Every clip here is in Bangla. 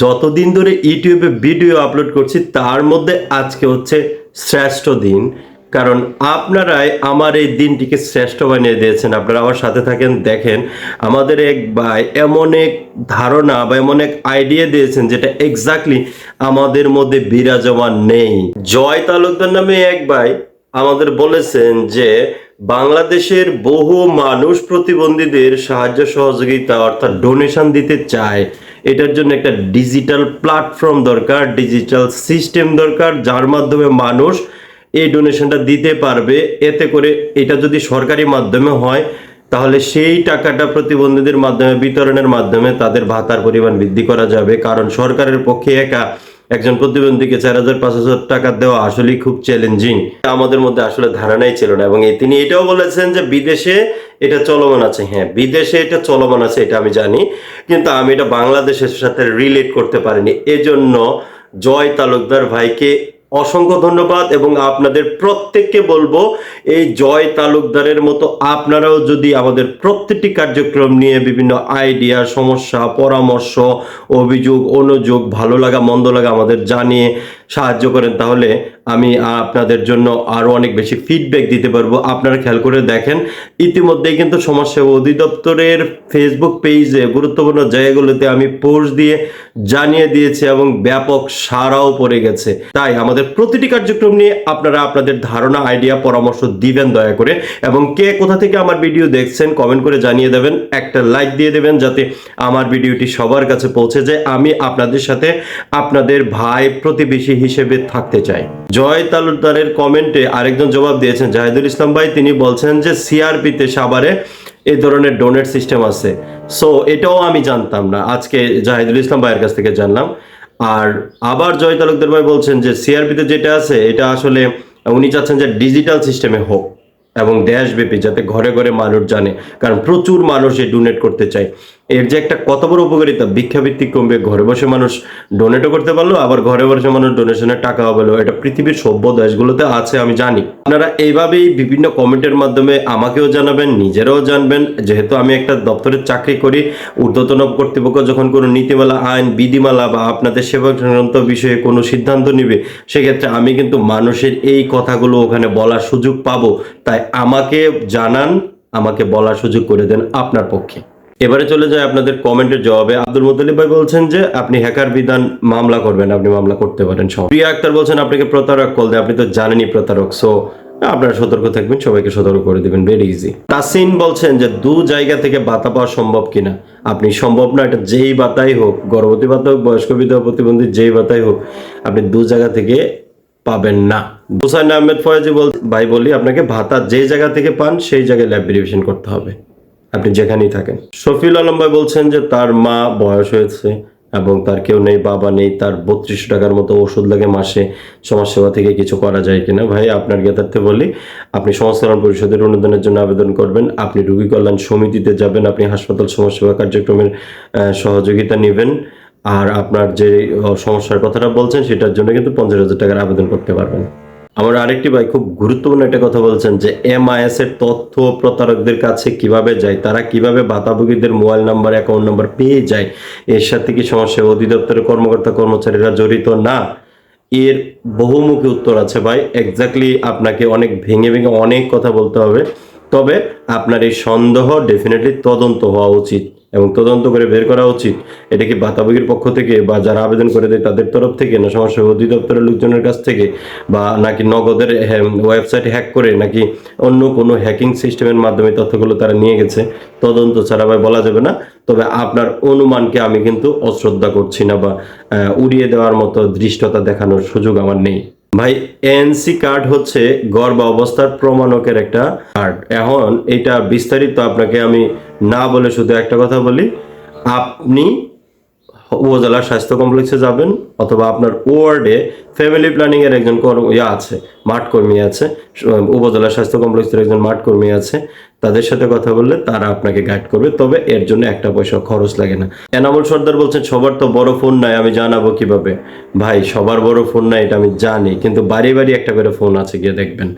যতদিন ধরে ইউটিউবে ভিডিও আপলোড করছি, তার মধ্যে আজকে হচ্ছে শ্রেষ্ঠ দিন। কারণ আপনারাই আমার এই দিনটিকে শ্রেষ্ঠ বানিয়ে দিয়েছেন। আপনারা আমার সাথে থাকেন, দেখেন। আমাদের এক ভাই এমন এক ধারণা বা এমন এক আইডিয়া দিয়েছেন যেটা এক্স্যাক্টলি আমাদের মধ্যে বিরাজমান নেই। জয় তালুকদার নামে এক ভাই আমাদের বলেছেন যে, বাংলাদেশের বহু মানুষ প্রতিবন্ধীদের সাহায্য সহযোগিতা অর্থাৎ ডোনেশন দিতে চায়। এটার জন্য একটা ডিজিটাল প্ল্যাটফর্ম দরকার ডিজিটাল সিস্টেম দরকার, যার মাধ্যমে মানুষ এই ডোনেশনটা দিতে পারবে। এতে করে এটা যদি সরকারি মাধ্যমে হয়, তাহলে সেই টাকাটা প্রতিবন্ধীদের মাধ্যমে, বিতরণের মাধ্যমে তাদের ভাতার পরিমাণ বৃদ্ধি করা যাবে। কারণ সরকারের পক্ষে একা একজন প্রতিবন্ধীকে চার হাজার, পাঁচ হাজার টাকা দেওয়া আসলেই খুব চ্যালেঞ্জিং আমাদের মধ্যে আসলে ধারণাই ছিল না এবং তিনি এটাও বলেছেন যে বিদেশে এটা চলমান আছে। হ্যাঁ বিদেশে এটা চলমান আছে, এটা আমি জানি। কিন্তু আমি এটা বাংলাদেশের সাথে রিলেট করতে পারিনি। এজন্য জয় তালুকদার ভাইকে অসংখ্য ধন্যবাদ এবং আপনাদের প্রত্যেককে বলব, এই জয় তালুকদারের মতো আপনারাও যদি আমাদের প্রত্যেকটি কার্যক্রম নিয়ে বিভিন্ন আইডিয়া, সমস্যা, পরামর্শ, অভিযোগ, অনুযোগ, ভালো লাগা, মন্দ লাগা আমাদের জানিয়ে সাহায্য করেন, তাহলে আমি আপনাদের জন্য আরও অনেক বেশি ফিডব্যাক দিতে পারব। আপনারা খেয়াল করে দেখেন, ইতিমধ্যেই কিন্তু সমাজসেবা অধিদপ্তরের ফেসবুক পেজে গুরুত্বপূর্ণ জায়গাগুলোতে আমি পোস্ট দিয়ে জানিয়ে দিয়েছি এবং ব্যাপক সারাও পড়ে গেছে। তাই আমাদের প্রতিটি কার্যক্রম নিয়ে আপনারা আপনাদের ধারণা আইডিয়া পরামর্শ দিবেন দয়া করে। এবং কে কোথা থেকে আমার ভিডিও দেখছেন কমেন্ট করে জানিয়ে দেবেন। একটা লাইক দিয়ে দেবেন যাতে আমার ভিডিওটি সবার কাছে পৌঁছে যায়। আমি আপনাদের সাথে আপনাদের ভাই প্রতিবেশী হিসেবে থাকতে চাই। জয় তালুকদারের কমেন্টে আরেকজন জবাব দিয়েছেন। জাহিদুল ইসলাম ভাই, তিনি বলছেন যে সিআরপিতে সাভারে এই ধরনের ডোনেট সিস্টেম আছে। সো এটাও আমি জানতাম না। আজকে জাহিদুল ইসলাম ভাইয়ের কাছ থেকে জানলাম। আর আবার জয় তালুকদার ভাই বলছেন যে সিআরপিতে যেটা আছে, এটা আসলে উনি চাচ্ছেন যে ডিজিটাল সিস্টেমে হোক এবং দেশব্যাপী যাতে ঘরে ঘরে মানুষ জানে। কারণ প্রচুর মানুষ এই ডোনেট করতে চায়। এর যে একটা কত বড় উপকারিতা? ভিক্ষাভিত্তিক কমবে, ঘরে বসে মানুষ ডোনেটও করতে পারল, আবার ঘরে বসে মানুষ ডোনেশনের টাকা পেল। এটা পৃথিবীর সভ্য দেশগুলোতে আছে, আমি জানি। আপনারা এইভাবেই বিভিন্ন কমেন্টের মাধ্যমে আমাকেও জানাবেন, নিজেরাও জানবেন। যেহেতু আমি একটা দপ্তরের চাকরি করি, ঊর্ধ্বতন কর্তৃপক্ষ যখন কোনো নীতিমালা, আইন, বিধিমালা বা আপনাদের সেবা সংক্রান্ত বিষয়ে কোনো সিদ্ধান্ত নিবে, সেক্ষেত্রে আমি কিন্তু মানুষের এই কথাগুলো ওখানে বলার সুযোগ পাবো। তাই আমাকে জানান, আমাকে বলার সুযোগ করে দেন আপনার পক্ষে। এবারে চলে যায় আপনাদের কমেন্টের জবাবে। আব্দুল মুতালিব ভাই বলছেন যে, আপনি হ্যাকার বিধান মামলা করবেন, আপনি মামলা করতে পারেন, সব। প্রিয়া আক্তার বলছেন, আপনাকে প্রতারক কল দেয়। আপনি তো জানেনই প্রতারক সো আপনারা সতর্ক থাকবেন, সবাইকে সতর্ক করে দিবেন ভেরি ইজি তাসিন বলছেন যে, দু জায়গা থেকে বাতা পাওয়া সম্ভব কিনা? আপনি সম্ভব না, এটা যেই বাতাই হোক, গর্ভবতী বাতা হোক, বয়স্ক বিধবা প্রতিবন্ধী যেই বাতাই হোক, আপনি দু জায়গা থেকে পাবেন না। হুসাইন আহমেদ ফয়েজি বল ভাই বলি, আপনাকে ভাতা যে জায়গা থেকে পান, সেই জায়গায় ল্যাব ভেরিফিকেশন করতে হবে। আপনি যেখানেই থাকেন। শফিউল আলম ভাই বলছেন যে তার মা বয়স হয়েছে এবং তার কেউ নেই, বাবা নেই, তার বত্রিশশো টাকার মতো ওষুধ লাগে মাসে, সমাজসেবা থেকে কিছু করা যায় কিনা? ভাই, আপনার জ্ঞাতার্থে বলি, আপনি সমাজ কল্যাণ পরিষদের অনুদানের জন্য আবেদন করবেন, আপনি রোগী কল্যাণ সমিতিতে যাবেন, আপনি হাসপাতাল সমাজসেবা কার্যক্রমের সহযোগিতা নেবেন, আর আপনার যে সমস্যার কথাটা বলছেন, সেটার জন্য কিন্তু পঞ্চাশ হাজার টাকার আবেদন করতে পারবেন। আমার আরেকটি ভাই খুব গুরুত্বপূর্ণ একটা কথা বলছেন যে এমআইএস এর তথ্য প্রতারকদের কাছে কীভাবে যায়, তারা কীভাবে ভাতাভোগীদের মোবাইল নাম্বার অ্যাকাউন্ট নাম্বার পেয়ে যায়, এর সাথে কি সমস্যা অধিদপ্তরের কর্মকর্তা কর্মচারীরা জড়িত না? এর বহুমুখী উত্তর আছে ভাই এক্স্যাক্টলি আপনাকে অনেক ভেঙে ভেঙে অনেক কথা বলতে হবে, তবে আপনার এই সন্দেহ ডেফিনেটলি তদন্ত হওয়া উচিত। এবং তদন্ত করে বের করা উচিত। এটা কি বাতাবগির পক্ষ থেকে বা যারা আবেদন করে দেয় তাদের তরফ থেকে না সমস্যা অধিদপ্তরের লোকজনের কাছ থেকে বা নাকি নগদের ওয়েবসাইট হ্যাক করে নাকি অন্য কোনো হ্যাকিং সিস্টেমের মাধ্যমে তথ্যগুলো তারা নিয়ে গেছে? তদন্ত ছাড়া ভাই বলা যাবে না। তবে আপনার অনুমানকে আমি কিন্তু অশ্রদ্ধা করছি না বা উড়িয়ে দেওয়ার মতো দৃষ্টতা দেখানোর সুযোগ আমার নেই। ভাই, এনসি কার্ড হচ্ছে গর্ভ অবস্থার প্রমাণকের একটা কার্ড। এখন এটা বিস্তারিত আপনাকে আমি না বলে শুধু একটা কথা বলি, আপনি উপজেলা স্বাস্থ্য কমপ্লেক্সে যাবেন অথবা আপনার ওয়ার্ডে ফ্যামিলি প্ল্যানিং এর একজন ইয়া আছে, মাঠ কর্মী আছে উপজেলা স্বাস্থ্য কমপ্লেক্সের একজন মাঠ কর্মী আছে, তাদের সাথে কথা বললে তারা আপনাকে গাইড করবে, তবে এর জন্য একটা পয়সা খরচ লাগে না। এনামুল সর্দার বলছেন, সবার তো বড় ফোন নাই, আমি জানাব কীভাবে? ভাই, সবার বড় ফোন নাই, এটা আমি জানি, কিন্তু বাড়ি বাড়ি একটা করে ফোন আছে, গিয়ে দেখবেন।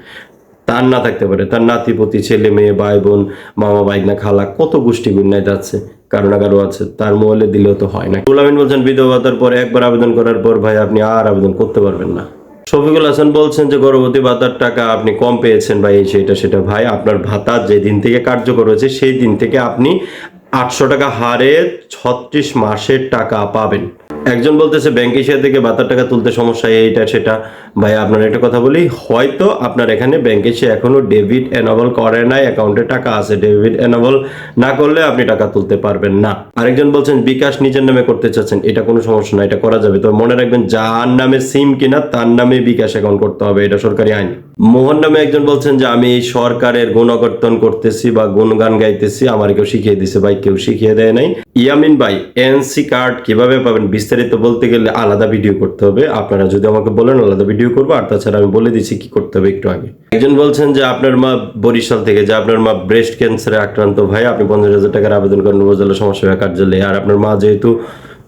তার না থাকতে পারে। তার নাতিপতি, ছেলে, মেয়ে, ভাই, বোন, মামা বাইকনা খালা, কত গোষ্ঠী গুন্নায় যাচ্ছে, কারও না আছে। তার মোবাইলে দিলেও তো হয় না। গুলামিন বলছেন, বিধবা ভাতার পর একবার আবেদন করার পর ভাই, আপনি আর আবেদন করতে পারবেন না। শফিকুল হাসান বলছেন যে, গর্ভবতী ভাতার টাকা আপনি কম পেয়েছেন ভাই সেটা সেটা ভাই, আপনার ভাতা যে দিন থেকে কার্যকর হয়েছে, সেই দিন থেকে আপনি আটশো টাকা হারে ছত্রিশ মাসের টাকা পাবেন। একজন বলতেছে, ব্যাংক এশিয়া থেকে বাতার টাকা তুলতে সমস্যা, এইটা, সেটা। ভাই আপনার একটা কথা বলি, হয়তো আপনার এখানে ব্যাংক এশিয়া এখনও ডেবিট এনাবল করে নাই, অ্যাকাউন্টে টাকা আছে, ডেবিট এনাবল না করলে আপনি টাকা তুলতে পারবেন না। আরেকজন বলছেন, বিকাশ নিজের নামে করতে চাচ্ছেন, এটা কোনো সমস্যা না, এটা করা যাবে। তবে মনে রাখবেন, যার নামে সিম কিনা, তার নামে বিকাশ অ্যাকাউন্ট করতে হবে, এটা সরকারি আইন। মোহন নামে একজন বলছেন যে, আমি সরকারের গুণকর্তন করতেছি বা গুণগান গাইতেছি, আমার কেউ শিখিয়ে দিছে ভাই, কেউ শিখিয়ে দেয় নাই। ইয়ামিন ভাই, এনসি কার্ড কীভাবে পাবেন? বিস্তারিত বলতে গেলে আলাদা ভিডিও করতে হবে। আপনারা যদি আমাকে বলেন, আলাদা ভিডিও করব। আর তাছাড়া আমি বলে দিচ্ছি কি করতে হবে একটু আগে। একজন বলছেন যে, আপনার মা বরিশাল থেকে, যে আপনার মা ব্রেস্ট ক্যান্সারে আক্রান্ত ভাই, আপনি পঞ্চাশ হাজার টাকার আবেদন করেন, উপজেলা সমাজসেবা কার্যালয়ে। আর আপনার মা যেহেতু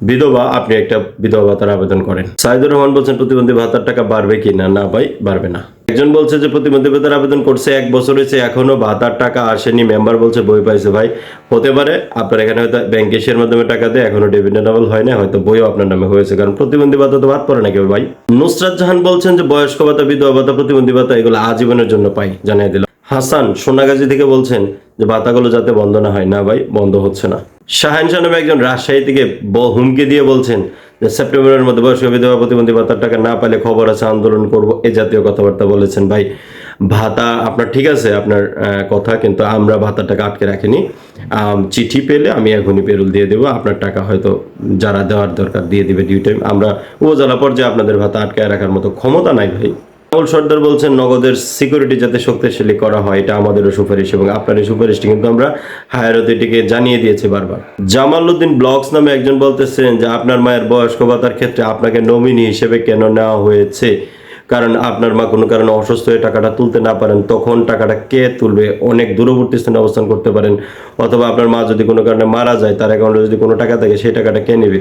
বিধবা, আপনি একটা বিধবা ভাতার আবেদন করেন। সাইদুর রহমান বলছেন, প্রতিবন্ধী ভাতার টাকা বাড়বে কি না? না ভাই, বাড়বে না। একজন বলছে যে, প্রতিবন্ধী ভাতার আবেদন করছে, এক বছর হয়েছে এখনও ভাতার টাকা আসেনি। মেম্বার বলছে, বই পাইছে ভাই। হতে পারে, আপনার এখানে হয়তো ব্যাংক এশিয়ার মাধ্যমে টাকা দেয়, এখনও ডেবিট এনাবল হয় না, হয়তো বইও আপনার নামে হয়েছে। কারণ প্রতিবন্ধী ভাতা তো বাদ পড়ে না কেউ ভাই। নুসরাত জাহান বলছেন যে, বয়স্ক ভাতা, বিধবা ভাতা, প্রতিবন্ধী ভাতা, এগুলো আজীবনের জন্য পাই। জানিয়ে দিলাম হাসান সোনাগাজী থেকে বলছেন যে ভাতাগুলো যাতে বন্ধ না হয়। না ভাই, বন্ধ হচ্ছে না। শাহেন শাহ নামে একজন রাজশাহী থেকে হুমকি দিয়ে বলছেন যে সেপ্টেম্বরের মধ্যে বয়স্ক বিধবা প্রতিবন্ধী ভাতার টাকা না পেলে খবর আছে, আন্দোলন করব, এ জাতীয় কথাবার্তা বলেছেন। ভাই, ভাতা আপনার ঠিক আছে, আপনার কথা, কিন্তু আমরা ভাতার টাকা আটকে রাখিনি। চিঠি পেলে আমি এখনই পেরুল দিয়ে দেবো। আপনার টাকা হয়তো যারা দেওয়ার দরকার দিয়ে দিবে ডিউ টাইম আমরা উপজেলা পর্যায়ে আপনাদের ভাতা আটকায় রাখার মতো ক্ষমতা নাই ভাই। রাহুল সর্দার বলছেন, নগদের সিকিউরিটি যাতে শক্তিশালী করা হয়, এটা আমাদেরও সুপারিশ এবং আপনার এই সুপারিশটি কিন্তু আমরা হায়ার অথরিটিকে জানিয়ে দিয়েছি বারবার। জামাল উদ্দিন ব্লগস নামে একজন বলতেছেন যে, আপনার মায়ের বয়স্ক ভাতার ক্ষেত্রে আপনাকে নমিনি হিসেবে কেন নেওয়া হয়েছে? কারণ আপনার মা কোনো কারণে অসুস্থ হয়ে টাকাটা তুলতে না পারেন, তখন টাকাটা কে তুলবে? অনেক দূরবর্তী স্থানে অবস্থান করতে পারেন। অথবা আপনার মা যদি কোনো কারণে মারা যায়, তার অ্যাকাউন্টে যদি কোনো টাকা থাকে, সেই টাকাটা কে নেবে?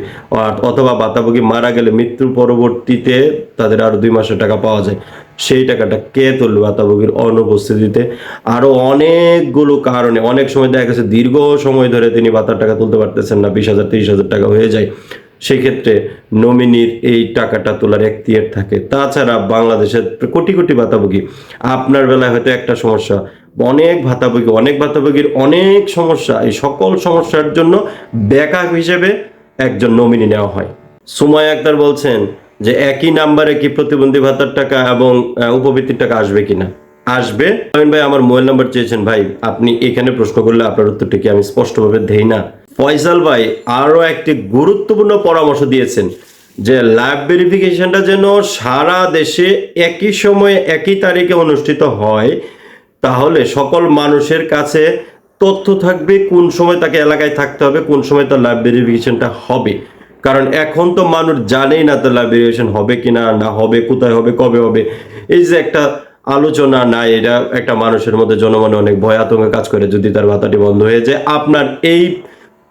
অথবা বাতাবুকি মারা গেলে মৃত্যুর পরবর্তীতে তাদের আরও দুই মাসের টাকা পাওয়া যায়। সেই টাকাটা কে তুলবে বাতাবুকির অনুপস্থিতিতে? আরও অনেকগুলো কারণে। অনেক সময় দেখা গেছে, দীর্ঘ সময় ধরে তিনি বাতার টাকা তুলতে পারতেছেন না, বিশ হাজার, তিরিশ হাজার টাকা হয়ে যায়। সেক্ষেত্রে নমিনির এই টাকাটা তোলার এখতিয়ার থাকে। তাছাড়া বাংলাদেশের কোটি কোটি ভাতাভোগী, আপনার বেলায় হয়তো একটা সমস্যা, অনেক ভাতাভোগী, অনেক ভাতাভোগীর অনেক সমস্যা, এই সকল সমস্যার জন্য ব্যাকআপ হিসেবে একজন নমিনি নেওয়া হয়। সুমাই আক্তার বলছেন যে একই নাম্বারে কি প্রতিবন্ধী ভাতার টাকা এবং উপবৃত্তির টাকা আসবে কিনা? আসবে। ভাই, আমার মোবাইল নাম্বার চেয়েছেন। ভাই, আপনি এখানে প্রশ্ন করলে আপনার উত্তরটি কি আমি স্পষ্টভাবে দেই না? ফয়সাল ভাই আরও একটি গুরুত্বপূর্ণ পরামর্শ দিয়েছেন যে ল্যাব ভেরিফিকেশনটা যেন সারা দেশে একই সময়ে একই তারিখে অনুষ্ঠিত হয়, তাহলে সকল মানুষের কাছে তথ্য থাকবে কোন সময় তাকে এলাকায় থাকতে হবে, কোন সময় তার ল্যাব ভেরিফিকেশনটা হবে। কারণ এখন তো মানুষ জানেই না তার লাইভ ভেরিফিকেশন হবে কিনা, না না হবে, কোথায় হবে, কবে হবে। এই যে একটা আলোচনা না, এটা একটা মানুষের মধ্যে জনমনে অনেক ভয় আতঙ্ক কাজ করে যদি তার ভাতাটি বন্ধ হয়ে যায়। আপনার এই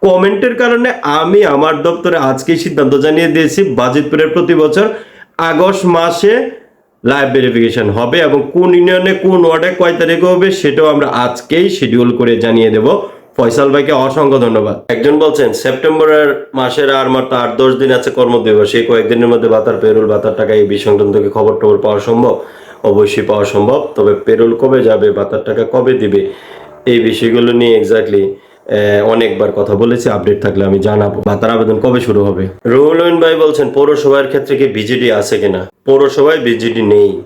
কমেন্টের কারণে আমি আমার দপ্তরে আজকেই সিদ্ধান্ত জানিয়ে দিয়েছি, বাজিতপুরের প্রতি বছর আগস্ট মাসে লাইভ ভেরিফিকেশন হবে এবং কোন ইউনিয়নে কোন ওয়ার্ডে কয় তারিখে হবে সেটাও আমরা আজকেই শিডিউল করে জানিয়ে দেব। ফয়সাল ভাইকে অসংখ্য ধন্যবাদ। একজন বলছেন, সেপ্টেম্বরের মাসের আর মাত্র আট দশ দিন আছে কর্মদিবস, এই কয়েকদিনের মধ্যে ভাতার পেরুল ভাতার টাকা এই বিষয় সংক্রান্ত খবর টবর পাওয়া সম্ভব? অবশ্যই পাওয়া সম্ভব, তবে পেরুল কবে যাবে, ভাতার টাকা কবে দিবে, এই বিষয়গুলো নিয়ে এক্স্যাক্টলি অনেকবার কথা বলেছি আপডেট থাকলে আমি জানাব। ভাতার আবেদন কবে শুরু হবে? রুহুল ভাই বলছেন, পৌরসভার ক্ষেত্রে কি বিজেডি আছে কিনা? পৌরসভায় বিজেডি নেই।